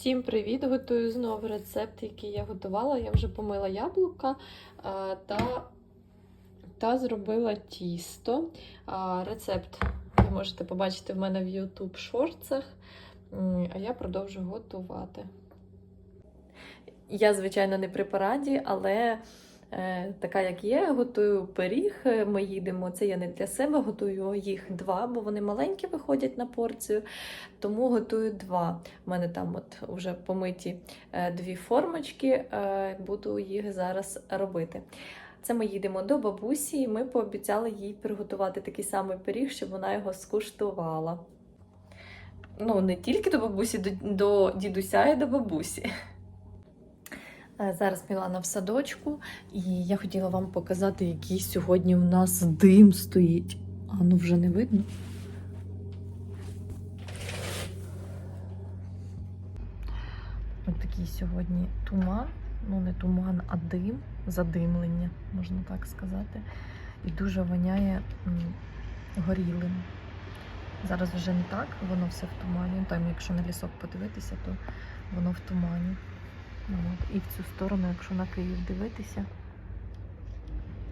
Всім привіт! Готую знову рецепт, який я готувала. Я вже помила яблука та, та зробила тісто. Рецепт ви можете побачити в мене в YouTube шорцах, а я продовжу готувати. Я, звичайно, не при параді, але така, як є, готую пиріг. Е, Ми їдемо. Це я не для себе, готую їх два, бо вони маленькі виходять на порцію. Тому готую два. У мене там от вже помиті е, дві формочки, е, буду їх зараз робити. Це ми їдемо до бабусі, і ми пообіцяли їй приготувати такий самий пиріг, щоб вона його скуштувала. Ну, не тільки до бабусі, до, до дідуся і до бабусі. Е, Зараз Мілана в садочку, і я хотіла вам показати, який сьогодні у нас дим стоїть. А ну вже не видно. Ось такий сьогодні туман. Ну, не туман, а дим, задимлення, можна так сказати. І дуже воняє горілим. Зараз вже не так, воно все в тумані. Ну, Там, якщо на лісок подивитися, то воно в тумані. Ну. І в цю сторону, якщо на Київ дивитися,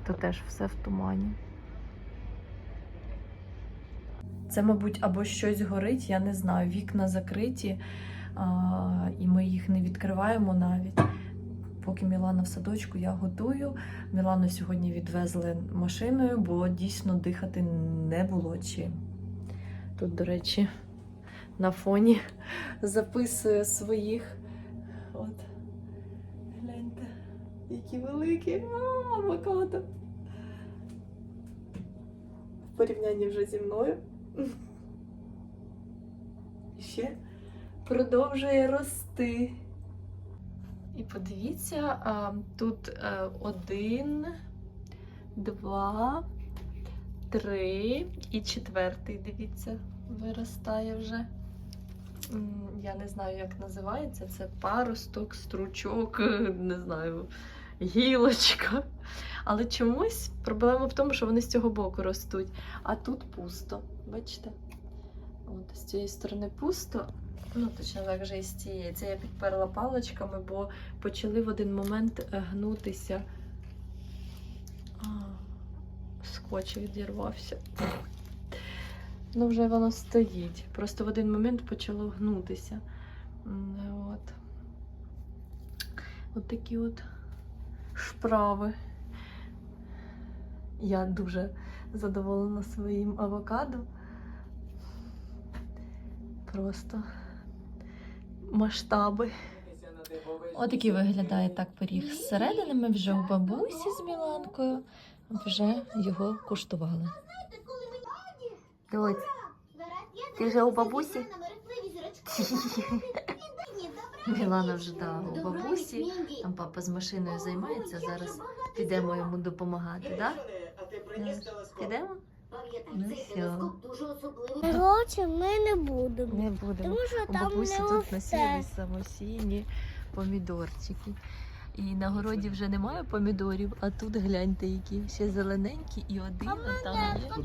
то теж все в тумані. Це, мабуть, або щось горить, я не знаю. Вікна закриті, а, і ми їх не відкриваємо навіть. Поки Мілана в садочку, я готую. Мілану сьогодні відвезли машиною, бо дійсно дихати не було чим. Тут, до речі, на фоні записує своїх. От. Які великі А, авокадо. В порівнянні вже зі мною. Ще продовжує рости. І подивіться, тут е, один, два, три і четвертий, дивіться, виростає вже. Я не знаю, як називається. Це паросток, стручок, не знаю, гілочка. Але чомусь проблема в тому, що вони з цього боку ростуть. А тут пусто. Бачите? От з цієї сторони пусто. Ну, точно так же і з цієї. Це я підперла паличками, бо почали в один момент е, гнутися. А, скотч відірвався. Ну, вже воно стоїть. Просто в один момент почало гнутися. От. От такі от шправи. Я дуже задоволена своїм авокадо. Просто масштаби. Отакий виглядає так пиріг зсередини. Ми вже у бабусі з Міланкою вже його куштували. Ти вже у бабусі? Мілана вже да, у бабусі. Там папа з машиною займається. Зараз підемо йому допомагати, так? Підемо? Ну все. Коротше, ми не будемо. Не будемо. Тому що У там бабусі не тут насіяли самосійні помідорчики. І на городі вже немає помідорів, а тут гляньте, які ще зелененькі, і один а там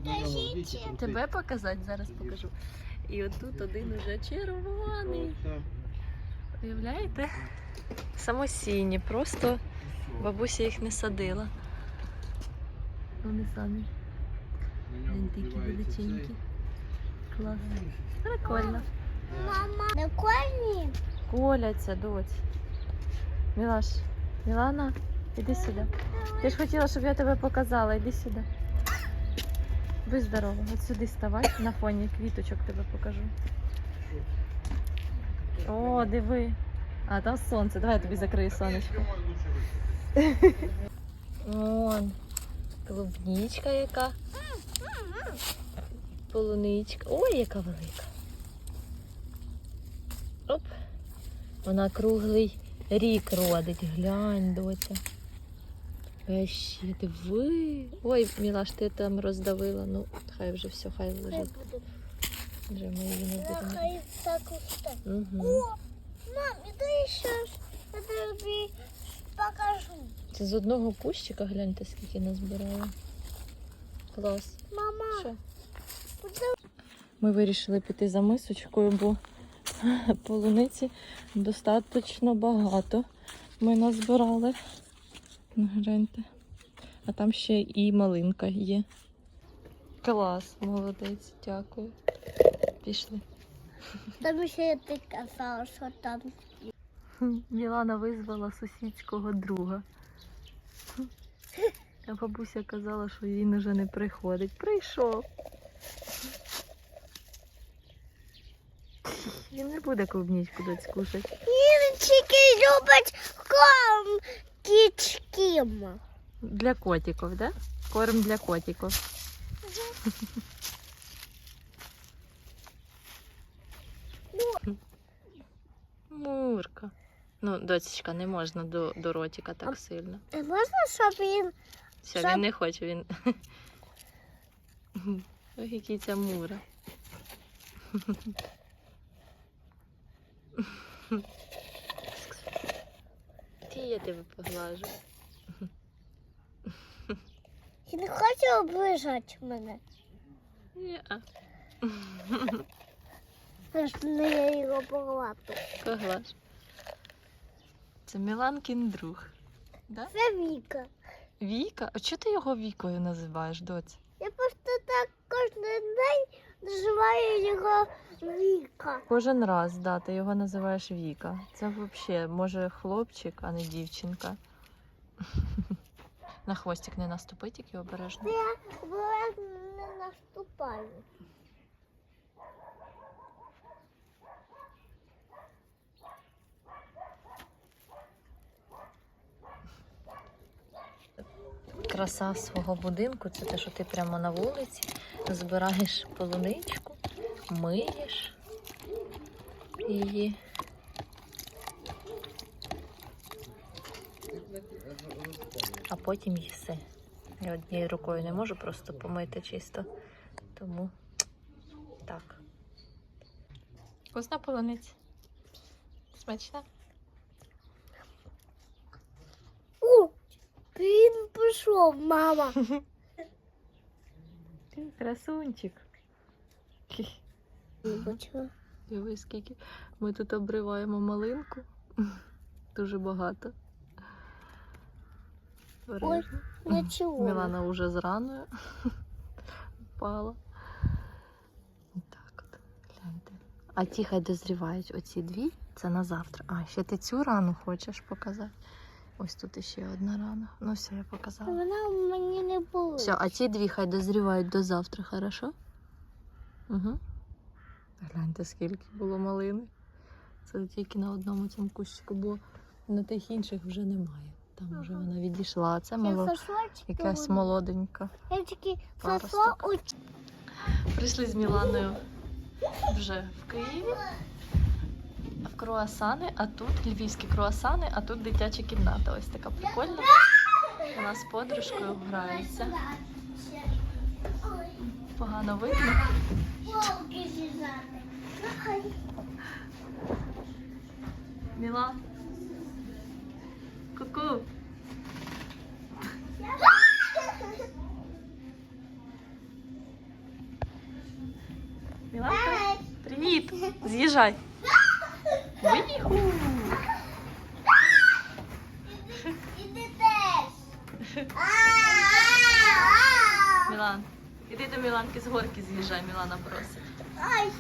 є. Тебе показати зараз покажу. І отут один уже червоний. Уявляєте? Самосійні, просто бабуся їх не садила. Вони самі. Вони такі величенькі. Клас. Прикольно. Мама, не кольні? Коляться, доць. Мілаш, Мілана, іди сюди. Ти ж хотіла, щоб я тебе показала, іди сюди. Будь здорова, от сюди ставай, на фоні квіточок тебе покажу. О, диви. А, там сонце. Давай я тобі закрию сонечко. Вон. Клубничка яка. Полуничка. Ой, яка велика. Оп. Вона круглий рік родить. Глянь, доця. Ще диви. Ой, Мілаш, ти там роздавила. Ну, хай вже все, хай лежить. Вже ми її не будемо. Угу. О, мам, іди щось. Я тобі покажу. Це з одного кущика, гляньте, скільки назбирала. Клас. Мама, Що? Ми вирішили піти за мисочкою, бо Полуниці достатньо багато. Ми назбирали. Ну, Гляньте. А там ще і малинка є. Клас, молодець, дякую. Пішли. Там ще ти казала, що там. Мілана визвала сусідського друга. А бабуся казала, що він уже не приходить. Прийшов. Він не буде клубничку дать скушати. Кінчики люблять корм кічким. Для котиків, да? Корм для котиків. Мурка. Ну, доцічка, не можна до, до ротика так сильно. А можна, щоб він Все, Щоб- він не хоче, він. Ой, який ця мура. Ті я тебе поглажу. він не хоче оближати мене. Ні-а. Не я його погладу. Поглаж. Це Міланкін друг. Да? Це Віка. Віка? А чого ти його Вікою називаєш, доць? Я просто так кожен день називаю його Віка. Кожен раз, да, ти його називаєш Віка. Це взагалі, може, хлопчик, а не дівчинка. На хвостик не наступи, тільки обережно. Я не наступаю. Краса свого будинку це те, що ти прямо на вулиці збираєш полуничку, миєш її. А потім їси. Я однією рукою не можу просто помити чисто. Тому так. Вкусна полуниця. Смачна? О, він пішов, мама. Красунчик. Бачила. Дивись, скільки ми тут обриваємо малинку. Дуже багато. Обережно. Нічого. Мілана вже зраною впала. Так от, гляньте. А ті хай дозрівають оці дві. Це на завтра. А, ще ти цю рану хочеш показати? Ось тут іще одна рана. Ну все, я показала. Вона мені не була. Все, а ці дві хай дозрівають до завтра, хорошо? Угу. Гляньте, скільки було малини. Це тільки на одному цьому кущику, бо на тих інших вже немає. Там вже вона відійшла. А це мало... якась молоденька. Я тільки. Прийшли з Міланою вже в Києві. В круасани, а тут львівські круасани, а тут дитяча кімната. Ось така прикольна. Вона з подружкою грається. Погано видно. Міла. Ку-ку. Привіт. З'їжджай. Виху. Іди теж. Мілан, іди до Міланки з горки з'їжджай, Мілана просить. Ай.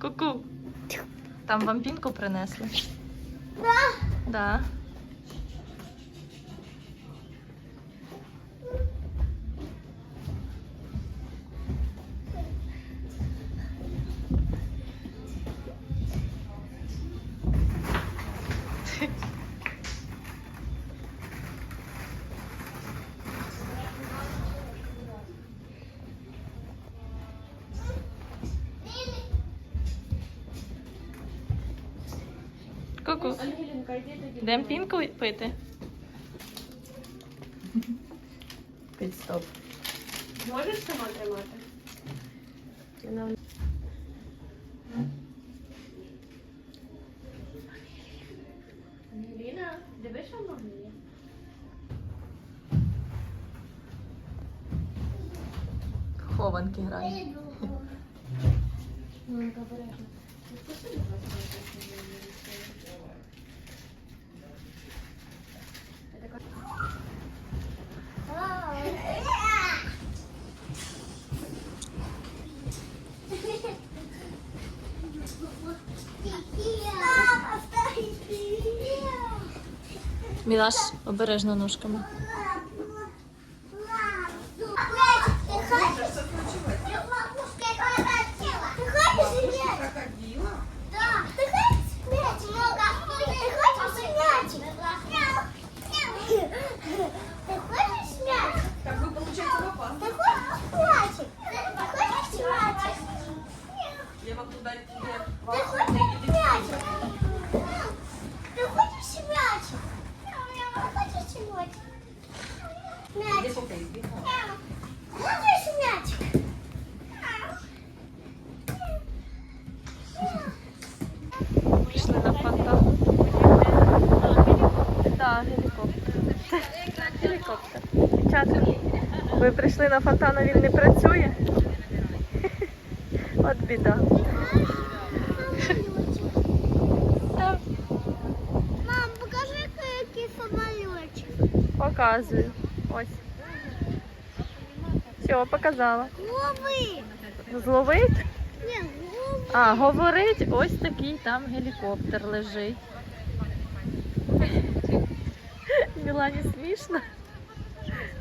Ку-ку. Там вам пінку принесли? Да. Да. Ку-ку. Йдемо пінку пити. Під стоп. Можеш сама тримати? Ангеліна, дивись, що вона вміє. хованки грає. Мілаш, обережно ножками. Ви прийшли на фонтан, а він не працює. От біда. Мам, покажи, який самолетик. показую. Ось. Все, показала. Лови. Зловить? Ні, лови. А, говорить, ось такий там гелікоптер лежить. Мілані смішно. А, дай мені сховати.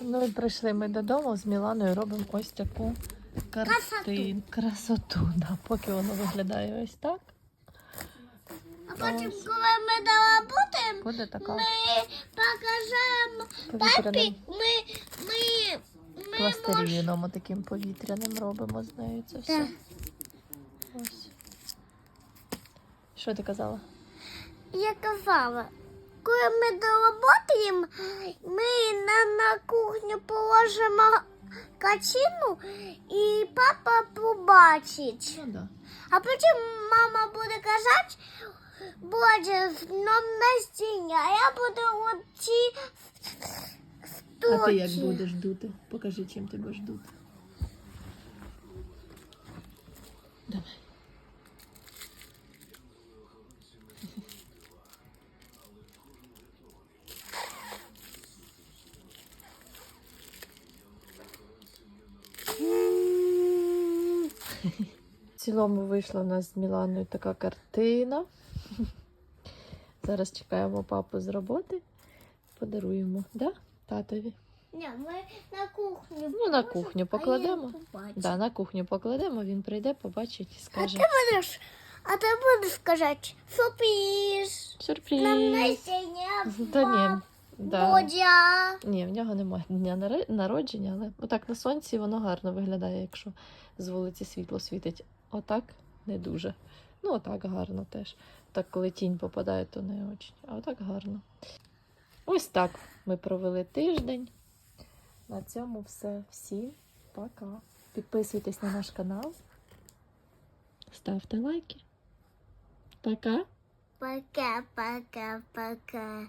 Ну і прийшли ми додому з Міланою робимо ось таку картину. Красоту, да, поки воно виглядає ось так. А потім, коли ми доработаємо, така ми покажемо папі, ми, ми, ми можемо... пластиліном, таким повітряним робимо з нею це все. Ось. Що ти казала? Я казала, коли ми доработаємо, ми на, на кухню положимо качину і папа побачить. Ну да. А потім мама буде казати, Боже, з днем настіння, а я буду оці А ти як будеш дути? Покажи, чим ти будеш дути. Давай. В цілому вийшла у нас з Міланою така картина. Зараз чекаємо папу з роботи. Подаруємо, да? Татові. Ні, ми на кухню. Ну, на кухню покладемо. Да, на кухню покладемо, він прийде, побачить і скаже. А ти будеш, а ти будеш казати, сюрприз. Нам Сюрприз. Та ні. Да. Бодя. Ні, в нього немає дня народження, але отак на сонці воно гарно виглядає, якщо з вулиці світло світить. Отак не дуже. Ну, отак гарно теж. Так, коли тінь попадає, то не очень. А отак гарно. Ось так ми провели тиждень. На цьому все. Всім пока. Підписуйтесь на наш канал. Ставте лайки. Пока. Пока, пока, пока.